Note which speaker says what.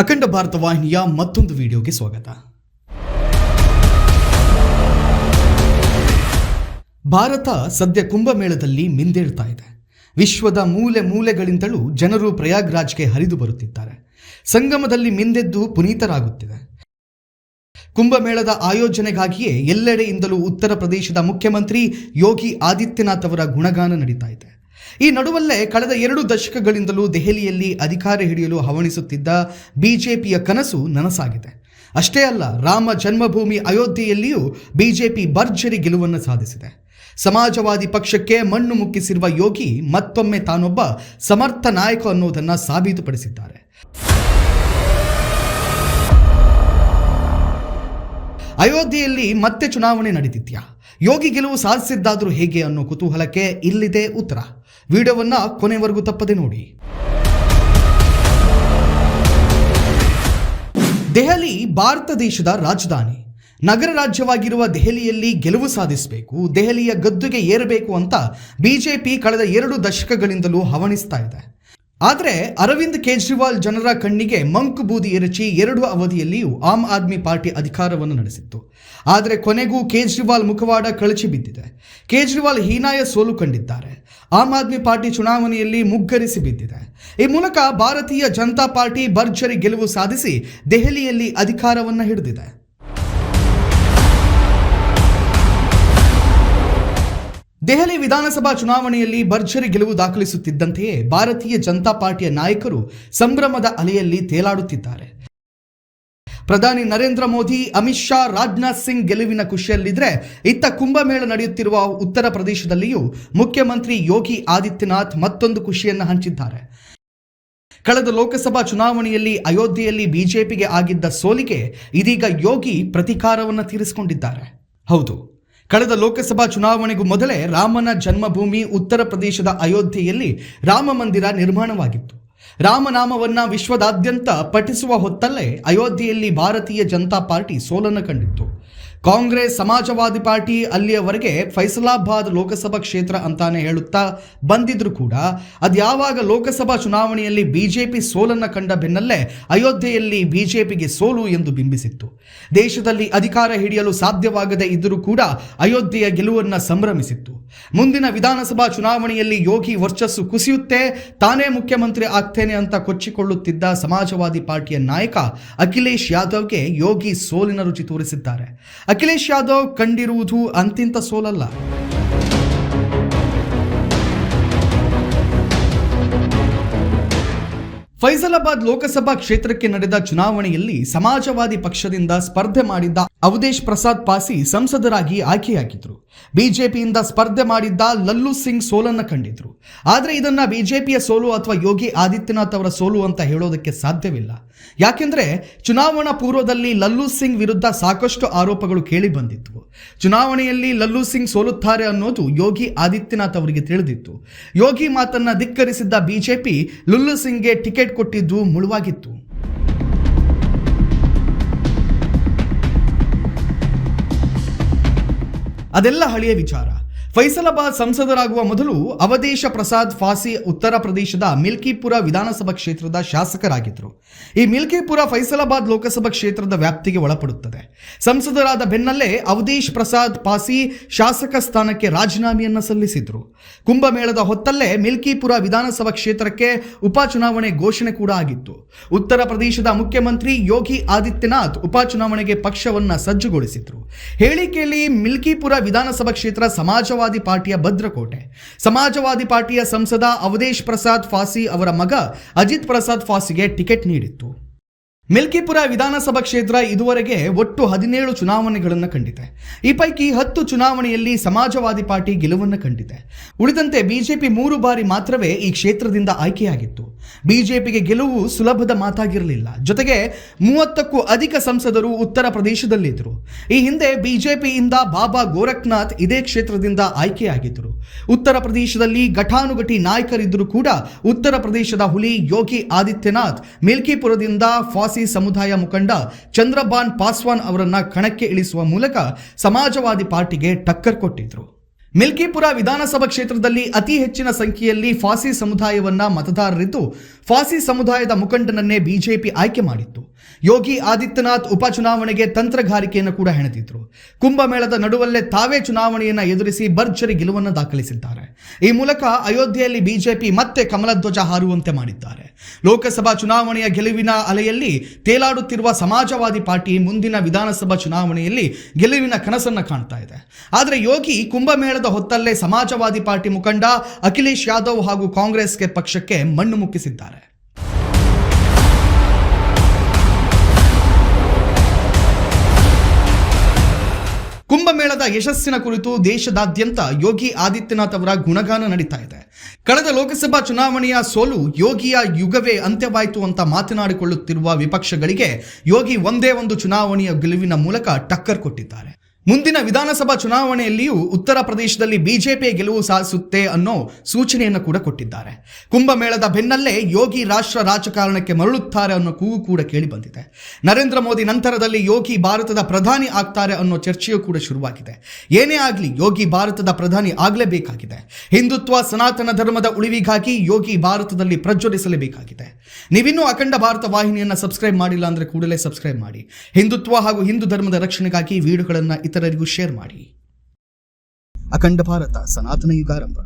Speaker 1: ಅಖಂಡ ಭಾರತ ವಾಹಿನಿಯ ಮತ್ತೊಂದು ವಿಡಿಯೋಗೆ ಸ್ವಾಗತ. ಭಾರತ ಸದ್ಯ ಕುಂಭಮೇಳದಲ್ಲಿ ಮಿಂದೇಳ್ತಾ ಇದೆ. ವಿಶ್ವದ ಮೂಲೆ ಮೂಲೆಗಳಿಂದಲೂ ಜನರು ಪ್ರಯಾಗ್ರಾಜ್ಗೆ ಹರಿದು ಬರುತ್ತಿದ್ದಾರೆ. ಸಂಗಮದಲ್ಲಿ ಮಿಂದೆದ್ದು ಪುನೀತರಾಗುತ್ತಿದೆ. ಕುಂಭಮೇಳದ ಆಯೋಜನೆಗಾಗಿಯೇ ಎಲ್ಲೆಡೆಯಿಂದಲೂ ಉತ್ತರ ಪ್ರದೇಶದ ಮುಖ್ಯಮಂತ್ರಿ ಯೋಗಿ ಆದಿತ್ಯನಾಥ್ ಅವರ ಗುಣಗಾನ ನಡೀತಾ ಇದೆ. ಈ ನಡುವಲ್ಲೇ ಕಳೆದ ಎರಡು ದಶಕಗಳಿಂದಲೂ ದೆಹಲಿಯಲ್ಲಿ ಅಧಿಕಾರ ಹಿಡಿಯಲು ಹವಣಿಸುತ್ತಿದ್ದ ಬಿಜೆಪಿಯ ಕನಸು ನನಸಾಗಿದೆ. ಅಷ್ಟೇ ಅಲ್ಲ, ರಾಮ ಜನ್ಮಭೂಮಿ ಅಯೋಧ್ಯೆಯಲ್ಲಿಯೂ ಬಿಜೆಪಿ ಭರ್ಜರಿ ಗೆಲುವನ್ನು ಸಾಧಿಸಿದೆ. ಸಮಾಜವಾದಿ ಪಕ್ಷಕ್ಕೆ ಮಣ್ಣು ಮುಕ್ಕಿಸಿರುವ ಯೋಗಿ ಮತ್ತೊಮ್ಮೆ ತಾನೊಬ್ಬ ಸಮರ್ಥ ನಾಯಕ ಅನ್ನೋದನ್ನು ಸಾಬೀತುಪಡಿಸಿದ್ದಾರೆ. ಅಯೋಧ್ಯೆಯಲ್ಲಿ ಮತ್ತೆ ಚುನಾವಣೆ ನಡೆದಿದ್ಯಾ ಯೋಗಿ ಗೆಲುವು ಸಾಧಿಸಿದ್ದಾದರೂ ಹೇಗೆ ಅನ್ನೋ ಕುತೂಹಲಕ್ಕೆ ಇಲ್ಲಿದೆ ಉತ್ತರ. ವಿಡಿಯೋವನ್ನ ಕೊನೆವರೆಗೂ ತಪ್ಪದೆ ನೋಡಿ. ದೆಹಲಿ ಭಾರತ ದೇಶದ ರಾಜಧಾನಿ. ನಗರ ರಾಜ್ಯವಾಗಿರುವ ದೆಹಲಿಯಲ್ಲಿ ಗೆಲುವು ಸಾಧಿಸಬೇಕು, ದೆಹಲಿಯ ಗದ್ದುಗೆ ಏರಬೇಕು ಅಂತ ಬಿಜೆಪಿ ಕಳೆದ ಎರಡು ದಶಕಗಳಿಂದಲೂ ಹವಣಿಸ್ತಾ ಇದೆ. ಆದರೆ ಅರವಿಂದ್ ಕೇಜ್ರಿವಾಲ್ ಜನರ ಕಣ್ಣಿಗೆ ಮಂಕು ಬೂದಿ ಎರಚಿ ಎರಡು ಅವಧಿಯಲ್ಲಿಯೂ ಆಮ್ ಆದ್ಮಿ ಪಾರ್ಟಿ ಅಧಿಕಾರವನ್ನು ನಡೆಸಿತ್ತು. ಆದರೆ ಕೊನೆಗೂ ಕೇಜ್ರಿವಾಲ್ ಮುಖವಾಡ ಕಳಚಿ ಬಿದ್ದಿದೆ. ಕೇಜ್ರಿವಾಲ್ ಹೀನಾಯ ಸೋಲು ಕಂಡಿದ್ದಾರೆ. ಆಮ್ ಆದ್ಮಿ ಪಾರ್ಟಿ ಚುನಾವಣೆಯಲ್ಲಿ ಮುಗ್ಗರಿಸಿ ಬಿದ್ದಿದೆ. ಈ ಮೂಲಕ ಭಾರತೀಯ ಜನತಾ ಪಾರ್ಟಿ ಭರ್ಜರಿ ಗೆಲುವು ಸಾಧಿಸಿ ದೆಹಲಿಯಲ್ಲಿ ಅಧಿಕಾರವನ್ನು ಹಿಡಿದಿದೆ. ದೆಹಲಿ ವಿಧಾನಸಭಾ ಚುನಾವಣೆಯಲ್ಲಿ ಭರ್ಜರಿ ಗೆಲುವು ದಾಖಲಿಸುತ್ತಿದ್ದಂತೆಯೇ ಭಾರತೀಯ ಜನತಾ ಪಾರ್ಟಿಯ ನಾಯಕರು ಸಂಭ್ರಮದ ಅಲೆಯಲ್ಲಿ ತೇಲಾಡುತ್ತಿದ್ದಾರೆ. ಪ್ರಧಾನಿ ನರೇಂದ್ರ ಮೋದಿ, ಅಮಿತ್ ಶಾ, ರಾಜನಾಥ್ ಸಿಂಗ್ ಗೆಲುವಿನ ಖುಷಿಯಲ್ಲಿದ್ರೆ ಇತ್ತ ಕುಂಭಮೇಳ ನಡೆಯುತ್ತಿರುವ ಉತ್ತರ ಪ್ರದೇಶದಲ್ಲಿಯೂ ಮುಖ್ಯಮಂತ್ರಿ ಯೋಗಿ ಆದಿತ್ಯನಾಥ್ ಮತ್ತೊಂದು ಖುಷಿಯನ್ನು ಹಂಚಿದ್ದಾರೆ. ಕಳೆದ ಲೋಕಸಭಾ ಚುನಾವಣೆಯಲ್ಲಿ ಅಯೋಧ್ಯೆಯಲ್ಲಿ ಬಿಜೆಪಿಗೆ ಆಗಿದ್ದ ಸೋಲಿಗೆ ಇದೀಗ ಯೋಗಿ ಪ್ರತೀಕಾರವನ್ನು ತೀರಿಸಿಕೊಂಡಿದ್ದಾರೆ. ಹೌದು ಕಳೆದ ಲೋಕಸಭಾ ಚುನಾವಣೆಗೂ ಮೊದಲೇ ರಾಮನ ಜನ್ಮಭೂಮಿ ಉತ್ತರ ಪ್ರದೇಶದ ಅಯೋಧ್ಯೆಯಲ್ಲಿ ರಾಮ ಮಂದಿರ ನಿರ್ಮಾಣವಾಗಿತ್ತು. ರಾಮನಾಮವನ್ನ ವಿಶ್ವದಾದ್ಯಂತ ಪಠಿಸುವ ಹೊತ್ತಲ್ಲೇ ಅಯೋಧ್ಯೆಯಲ್ಲಿ ಭಾರತೀಯ ಜನತಾ ಪಾರ್ಟಿ ಸೋಲನ್ನು ಕಂಡಿತ್ತು. ಕಾಂಗ್ರೆಸ್ ಸಮಾಜವಾದಿ ಪಾರ್ಟಿ ಅಲ್ಲಿಯವರೆಗೆ ಫೈಸಲಾಬಾದ್ ಲೋಕಸಭಾ ಕ್ಷೇತ್ರ ಅಂತಾನೆ ಹೇಳುತ್ತಾ ಬಂದಿದ್ರು ಕೂಡ ಅದ್ಯಾವಾಗ ಲೋಕಸಭಾ ಚುನಾವಣೆಯಲ್ಲಿ ಬಿಜೆಪಿ ಸೋಲನ್ನು ಕಂಡ ಬೆನ್ನಲ್ಲೇ ಅಯೋಧ್ಯೆಯಲ್ಲಿ ಬಿಜೆಪಿಗೆ ಸೋಲು ಎಂದು ಬಿಂಬಿಸಿತ್ತು. ದೇಶದಲ್ಲಿ ಅಧಿಕಾರ ಹಿಡಿಯಲು ಸಾಧ್ಯವಾಗದೇ ಇದ್ದರೂ ಕೂಡ ಅಯೋಧ್ಯೆಯ ಗೆಲುವನ್ನು ಸಂಭ್ರಮಿಸಿತ್ತು. ಮುಂದಿನ ವಿಧಾನಸಭಾ ಚುನಾವಣೆಯಲ್ಲಿ ಯೋಗಿ ವರ್ಚಸ್ಸು ಕುಸಿಯುತ್ತೆ, ತಾನೇ ಮುಖ್ಯಮಂತ್ರಿ ಆಗ್ತೇನೆ ಅಂತ ಕೊಚ್ಚಿಕೊಳ್ಳುತ್ತಿದ್ದ ಸಮಾಜವಾದಿ ಪಾರ್ಟಿಯ ನಾಯಕ ಅಖಿಲೇಶ್ ಯಾದವ್ಗೆ ಯೋಗಿ ಸೋಲಿನ ರುಚಿ ತೋರಿಸಿದ್ದಾರೆ. ಅಖಿಲೇಶ್ ಯಾದವ್ ಕಂಡಿರುವುದು ಅಂತಿಂತ ಸೋಲಲ್ಲ. ಫೈಸಲಾಬಾದ್ ಲೋಕಸಭಾ ಕ್ಷೇತ್ರಕ್ಕೆ ನಡೆದ ಚುನಾವಣೆಯಲ್ಲಿ ಸಮಾಜವಾದಿ ಪಕ್ಷದಿಂದ ಸ್ಪರ್ಧೆ ಮಾಡಿದ್ದ ಅವಧೇಶ್ ಪ್ರಸಾದ್ ಪಾಸಿ ಸಂಸದರಾಗಿ ಆಯ್ಕೆಯಾಗಿದ್ರು. ಬಿಜೆಪಿಯಿಂದ ಸ್ಪರ್ಧೆ ಮಾಡಿದ್ದ ಲಲ್ಲು ಸಿಂಗ್ ಸೋಲನ್ನು ಕಂಡಿದ್ರು. ಆದರೆ ಇದನ್ನ ಬಿಜೆಪಿಯ ಸೋಲು ಅಥವಾ ಯೋಗಿ ಆದಿತ್ಯನಾಥ್ ಅವರ ಸೋಲು ಅಂತ ಹೇಳೋದಕ್ಕೆ ಸಾಧ್ಯವಿಲ್ಲ. ಯಾಕೆಂದ್ರೆ ಚುನಾವಣಾ ಪೂರ್ವದಲ್ಲಿ ಲಲ್ಲು ಸಿಂಗ್ ವಿರುದ್ಧ ಸಾಕಷ್ಟು ಆರೋಪಗಳು ಕೇಳಿ ಬಂದಿತ್ತು. ಚುನಾವಣೆಯಲ್ಲಿ ಲಲ್ಲು ಸಿಂಗ್ ಸೋಲುತ್ತಾರೆ ಅನ್ನೋದು ಯೋಗಿ ಆದಿತ್ಯನಾಥ್ ಅವರಿಗೆ ತಿಳಿದಿತ್ತು. ಯೋಗಿ ಮಾತನ್ನ ಧಿಕ್ಕರಿಸಿದ್ದ ಬಿಜೆಪಿ ಲಲ್ಲು ಸಿಂಗ್ಗೆ ಟಿಕೆಟ್ ಕೊಟ್ಟಿದ್ದು ಮುಳುವಾಗಿತ್ತು. ಅದೆಲ್ಲ ಹಳೆಯ ವಿಚಾರ. ಫೈಸಲಾಬಾದ್ ಸಂಸದರಾಗುವ ಮೊದಲು ಅವಧೇಶ ಪ್ರಸಾದ್ ಫಾಸಿ ಉತ್ತರ ಪ್ರದೇಶದ ಮಿಲ್ಕಿಪುರ ವಿಧಾನಸಭಾ ಕ್ಷೇತ್ರದ ಶಾಸಕರಾಗಿದ್ದರು. ಈ ಮಿಲ್ಕಿಪುರ ಫೈಸಲಾಬಾದ್ ಲೋಕಸಭಾ ಕ್ಷೇತ್ರದ ವ್ಯಾಪ್ತಿಗೆ ಒಳಪಡುತ್ತದೆ. ಸಂಸದರಾದ ಬೆನ್ನಲ್ಲೇ ಅವಧೇಶ್ ಪ್ರಸಾದ್ ಫಾಸಿ ಶಾಸಕ ಸ್ಥಾನಕ್ಕೆ ರಾಜೀನಾಮೆಯನ್ನು ಸಲ್ಲಿಸಿದ್ರು. ಕುಂಭಮೇಳದ ಹೊತ್ತಲ್ಲೇ ಮಿಲ್ಕಿಪುರ ವಿಧಾನಸಭಾ ಕ್ಷೇತ್ರಕ್ಕೆ ಉಪಚುನಾವಣೆ ಘೋಷಣೆ ಕೂಡ ಆಗಿತ್ತು. ಉತ್ತರ ಪ್ರದೇಶದ ಮುಖ್ಯಮಂತ್ರಿ ಯೋಗಿ ಆದಿತ್ಯನಾಥ್ ಉಪಚುನಾವಣೆಗೆ ಪಕ್ಷವನ್ನ ಸಜ್ಜುಗೊಳಿಸಿದ್ರು. ಹೇಳಿಕೆಯಲ್ಲಿ ಮಿಲ್ಕಿಪುರ ವಿಧಾನಸಭಾ ಕ್ಷೇತ್ರ ಸಮಾಜವಾದಿ ಪಾರ್ಟಿಯ ಭದ್ರಕೋಟೆ. ಸಮಾಜವಾದಿ ಪಾರ್ಟಿಯ ಸಂಸದ ಅವಧೇಶ್ ಪ್ರಸಾದ್ ಫಾಸಿ ಅವರ ಮಗ ಅಜಿತ್ ಪ್ರಸಾದ್ ಫಾಸಿಗೆ ಟಿಕೆಟ್ ನೀಡಿತ್ತು. ಮಿಲ್ಕಿಪುರ ವಿಧಾನಸಭಾ ಕ್ಷೇತ್ರ ಇದುವರೆಗೆ ಒಟ್ಟು ಹದಿನೇಳು ಚುನಾವಣೆಗಳನ್ನು ಕಂಡಿದೆ. ಈ ಪೈಕಿ ಹತ್ತು ಚುನಾವಣೆಯಲ್ಲಿ ಸಮಾಜವಾದಿ ಪಾರ್ಟಿ ಗೆಲುವನ್ನು ಕಂಡಿದೆ. ಉಳಿದಂತೆ ಬಿಜೆಪಿ ಮೂರು ಬಾರಿ ಮಾತ್ರವೇ ಈ ಕ್ಷೇತ್ರದಿಂದ ಆಯ್ಕೆಯಾಗಿತ್ತು. ಬಿಜೆಪಿಗೆ ಗೆಲುವು ಸುಲಭದ ಮಾತಾಗಿರಲಿಲ್ಲ. ಜೊತೆಗೆ ಮೂವತ್ತಕ್ಕೂ ಅಧಿಕ ಸಂಸದರು ಉತ್ತರ ಪ್ರದೇಶದಲ್ಲಿದ್ದರು. ಈ ಹಿಂದೆ ಬಿಜೆಪಿಯಿಂದ ಬಾಬಾ ಗೋರಖ್ನಾಥ್ ಇದೇ ಕ್ಷೇತ್ರದಿಂದ ಆಯ್ಕೆಯಾಗಿದ್ದರು. ಉತ್ತರ ಪ್ರದೇಶದಲ್ಲಿ ಘಟಾನುಘಟಿ ನಾಯಕರಿದ್ದರೂ ಕೂಡ ಉತ್ತರ ಪ್ರದೇಶದ ಹುಲಿ ಯೋಗಿ ಆದಿತ್ಯನಾಥ್, ಮಿಲ್ಕಿಪುರದಿಂದ ಫಾಸಿ ಸಮುದಾಯ ಮುಖಂಡ ಚಂದ್ರಬಾನ್ ಪಾಸ್ವಾನ್ ಅವರನ್ನ ಕಣಕ್ಕೆ ಇಳಿಸುವ ಮೂಲಕ ಸಮಾಜವಾದಿ ಪಾರ್ಟಿಗೆ ಟಕ್ಕರ್ ಕೊಟ್ಟಿದ್ರು. ಮಿಲ್ಕಿಪುರ ವಿಧಾನಸಭಾ ಕ್ಷೇತ್ರದಲ್ಲಿ ಅತಿ ಹೆಚ್ಚಿನ ಸಂಖ್ಯೆಯಲ್ಲಿ ಫಾಸಿ ಸಮುದಾಯವನ್ನ ಮತದಾರರಿದ್ದು, ಫಾಸಿ ಸಮುದಾಯದ ಮುಖಂಡನನ್ನೇ ಬಿಜೆಪಿ ಆಯ್ಕೆ ಮಾಡಿತ್ತು. ಯೋಗಿ ಆದಿತ್ಯನಾಥ್ ಉಪಚುನಾವಣೆಗೆ ತಂತ್ರಗಾರಿಕೆಯನ್ನು ಕೂಡ ಹೆಣೆದಿದ್ರು. ಕುಂಭಮೇಳದ ನಡುವಲ್ಲೇ ತಾವೇ ಚುನಾವಣೆಯನ್ನ ಎದುರಿಸಿ ಭರ್ಜರಿ ಗೆಲುವನ್ನು ದಾಖಲಿಸಿದ್ದಾರೆ. ಈ ಮೂಲಕ ಅಯೋಧ್ಯೆಯಲ್ಲಿ ಬಿಜೆಪಿ ಮತ್ತೆ ಕಮಲಧ್ವಜ ಹಾರುವಂತೆ ಮಾಡಿದ್ದಾರೆ. ಲೋಕಸಭಾ ಚುನಾವಣೆಯ ಗೆಲುವಿನ ಅಲೆಯಲ್ಲಿ ತೇಲಾಡುತ್ತಿರುವ ಸಮಾಜವಾದಿ ಪಾರ್ಟಿ ಮುಂದಿನ ವಿಧಾನಸಭಾ ಚುನಾವಣೆಯಲ್ಲಿ ಗೆಲುವಿನ ಕನಸನ್ನು ಕಾಣ್ತಾ ಇದೆ. ಆದರೆ ಯೋಗಿ ಕುಂಭಮೇಳದ ಹೊತ್ತಲ್ಲೇ ಸಮಾಜವಾದಿ ಪಾರ್ಟಿ ಮುಖಂಡ ಅಖಿಲೇಶ್ ಯಾದವ್ ಹಾಗೂ ಕಾಂಗ್ರೆಸ್ಗೆ ಪಕ್ಷಕ್ಕೆ ಮಣ್ಣು ಮುಕ್ಕಿಸಿದ್ದಾರೆ. ಕುಂಭಮೇಳದ ಯಶಸ್ಸಿನ ಕುರಿತು ದೇಶದಾದ್ಯಂತ ಯೋಗಿ ಆದಿತ್ಯನಾಥ್ ಅವರ ಗುಣಗಾನ ನಡೀತಾ ಇದೆ. ಕಳೆದ ಲೋಕಸಭಾ ಚುನಾವಣೆಯ ಸೋಲು ಯೋಗಿಯ ಯುಗವೇ ಅಂತ್ಯವಾಯಿತು ಅಂತ ಮಾತನಾಡಿಕೊಳ್ಳುತ್ತಿರುವ ವಿಪಕ್ಷಗಳಿಗೆ ಯೋಗಿ ಒಂದೇ ಒಂದು ಚುನಾವಣೆಯ ಗೆಲುವಿನ ಮೂಲಕ ಟಕ್ಕರ್ ಕೊಟ್ಟಿದ್ದಾರೆ. ಮುಂದಿನ ವಿಧಾನಸಭಾ ಚುನಾವಣೆಯಲ್ಲಿಯೂ ಉತ್ತರ ಪ್ರದೇಶದಲ್ಲಿ ಬಿಜೆಪಿ ಗೆಲುವು ಸಾಧಿಸುತ್ತೆ ಅನ್ನೋ ಸೂಚನೆಯನ್ನು ಕೂಡ ಕೊಟ್ಟಿದ್ದಾರೆ. ಕುಂಭಮೇಳದ ಬೆನ್ನಲ್ಲೇ ಯೋಗಿ ರಾಷ್ಟ್ರ ರಾಜಕಾರಣಕ್ಕೆ ಮರಳುತ್ತಾರೆ ಅನ್ನೋ ಕೂಗು ಕೂಡ ಕೇಳಿ ಬಂದಿದೆ. ನರೇಂದ್ರ ಮೋದಿ ನಂತರದಲ್ಲಿ ಯೋಗಿ ಭಾರತದ ಪ್ರಧಾನಿ ಆಗ್ತಾರೆ ಅನ್ನೋ ಚರ್ಚೆಯೂ ಕೂಡ ಶುರುವಾಗಿದೆ. ಏನೇ ಆಗಲಿ ಯೋಗಿ ಭಾರತದ ಪ್ರಧಾನಿ ಆಗಲೇಬೇಕಾಗಿದೆ. ಹಿಂದುತ್ವ, ಸನಾತನ ಧರ್ಮದ ಉಳಿವಿಗಾಗಿ ಯೋಗಿ ಭಾರತದಲ್ಲಿ ಪ್ರಜ್ವಲಿಸಲೇಬೇಕಾಗಿದೆ. ನೀವಿನ್ನೂ ಅಖಂಡ ಭಾರತ ವಾಹಿನಿಯನ್ನು ಸಬ್ಸ್ಕ್ರೈಬ್ ಮಾಡಿಲ್ಲ ಅಂದರೆ ಕೂಡಲೇ ಸಬ್ಸ್ಕ್ರೈಬ್ ಮಾಡಿ. ಹಿಂದುತ್ವ ಹಾಗೂ ಹಿಂದೂ ಧರ್ಮದ ರಕ್ಷಣೆಗಾಗಿ ವಿಡಿಯೋಗಳನ್ನು ಇತರರಿಗೂ ಶೇರ್ ಮಾಡಿ. ಅಖಂಡ ಭಾರತ ಸನಾತನ ಯುಗಾರಂಭ.